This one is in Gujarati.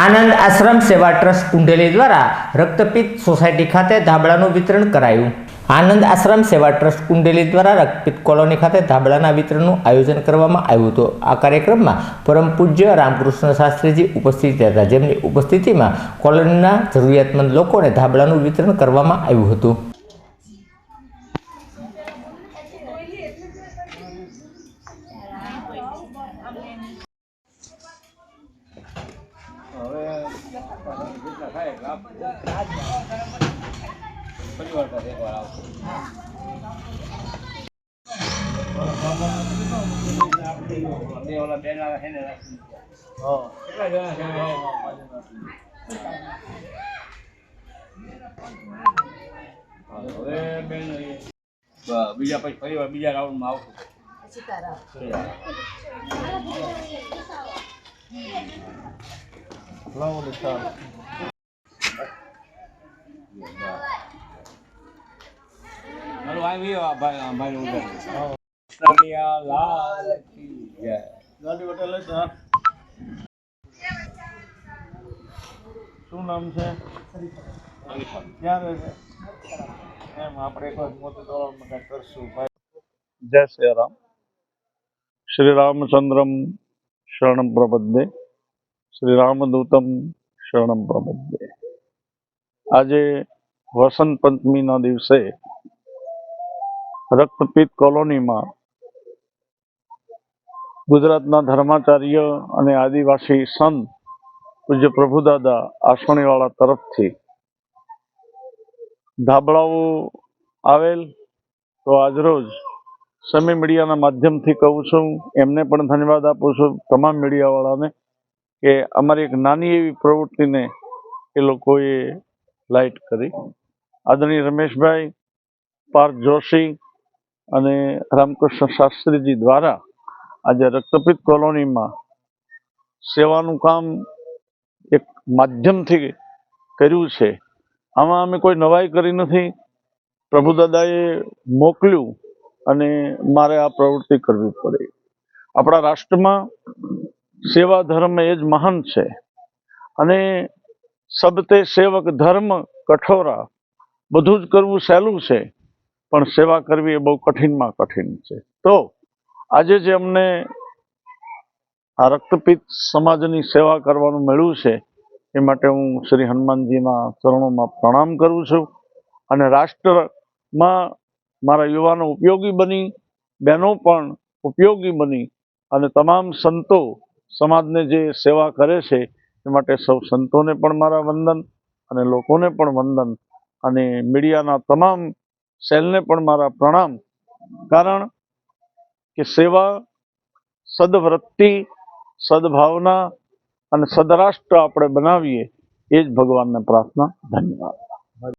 આનંદ આશ્રમ સેવા ટ્રસ્ટ કુંડેલી દ્વારા રક્તપિત સોસાયટી ખાતે ધાબળાનું વિતરણ કરાયું. આનંદ આશ્રમ સેવા ટ્રસ્ટ કુંડેલી દ્વારા રક્તપિત કોલોની ખાતે ધાબળાના વિતરણનું આયોજન કરવામાં આવ્યું હતું. આ કાર્યક્રમમાં પરમ પૂજ્ય રામકૃષ્ણ શાસ્ત્રીજી ઉપસ્થિત હતા જેમની ઉપસ્થિતિમાં કોલોનીના જરૂરિયાતમંદ લોકોને ધાબળાનું વિતરણ કરવામાં આવ્યું હતું. ประโยชน์ประเทศของเราเดี๋ยวเราเดินเราเห็นอะไรโอ้ไม่ได้เลยเออบีจ้าไปไปบีจ้าเราหมาอุตส่าห์ બીજા on the hello Hello, I'm here આ by the way. Oh. લાલ કી જય ગાંધી પટેલ જ હા શું નામ છે ક્યાં રહે છે એમ આપણે એક વાર મોટું દોડમાં કંઈક કરશું ભાઈ જય શ્રી રામ શ્રી રામચંદ્રમ શરણમ પ્રબદ્ધે શ્રી રામદૂતમ શરણમ પ્રબદ્ધે આજે વસંત પંચમીના દિવસે રક્તપિત્ત કોલોનીમાં ગુજરાતના ધર્માચાર્ય અને આદિવાસી સંત પૂજ્ય પ્રભુદાદા આસણીવાળા તરફથી ધાબળાઓ આવેલ તો આજરોજ સમી મીડિયાના માધ્યમથી કહું છું, એમને પણ ધન્યવાદ આપું છું, તમામ મીડિયાવાળાને. કે અમારી એક નાની એવી પ્રવૃત્તિને એ લોકોએ લાઇટ કરી. આદરણીય રમેશભાઈ, પાર્થ જોશી અને રામકૃષ્ણ શાસ્ત્રીજી દ્વારા આજે રક્તપિત કોલોનીમાં સેવાનું કામ એક માધ્યમથી કર્યું છે. આમાં અમે કોઈ નવાઈ કરી નથી. પ્રભુદાદાએ મોકલ્યું અને મારે આ પ્રવૃત્તિ કરવી પડી. આપણા રાષ્ટ્રમાં સેવા ધર્મ એ જ મહાન છે. અને સબતે સેવક ધર્મ કઠોરા, બધું જ કરવું સહેલું છે, પણ સેવા કરવી એ બહુ કઠિનમાં કઠિન છે. તો આજે જે અમને આ રક્તપિત સમાજની સેવા કરવાનું મળ્યું છે, એ માટે હું શ્રી હનુમાનજીના ચરણોમાં પ્રણામ કરું છું. અને રાષ્ટ્રમાં મારા યુવાનો ઉપયોગી બની, બહેનો પણ ઉપયોગી બની, અને તમામ સંતો સમાજને જે સેવા કરે છે, એ માટે સૌ સંતોને પણ મારા વંદન અને લોકોને પણ વંદન અને મીડિયાના તમામ સેલને પણ મારા પ્રણામ. કારણ કે સેવા સદવૃત્તિ, સદભાવના અને સદરાષ્ટ્ર આપણે બનાવીએ, એ જ ભગવાનને પ્રાર્થના. ધન્યવાદ.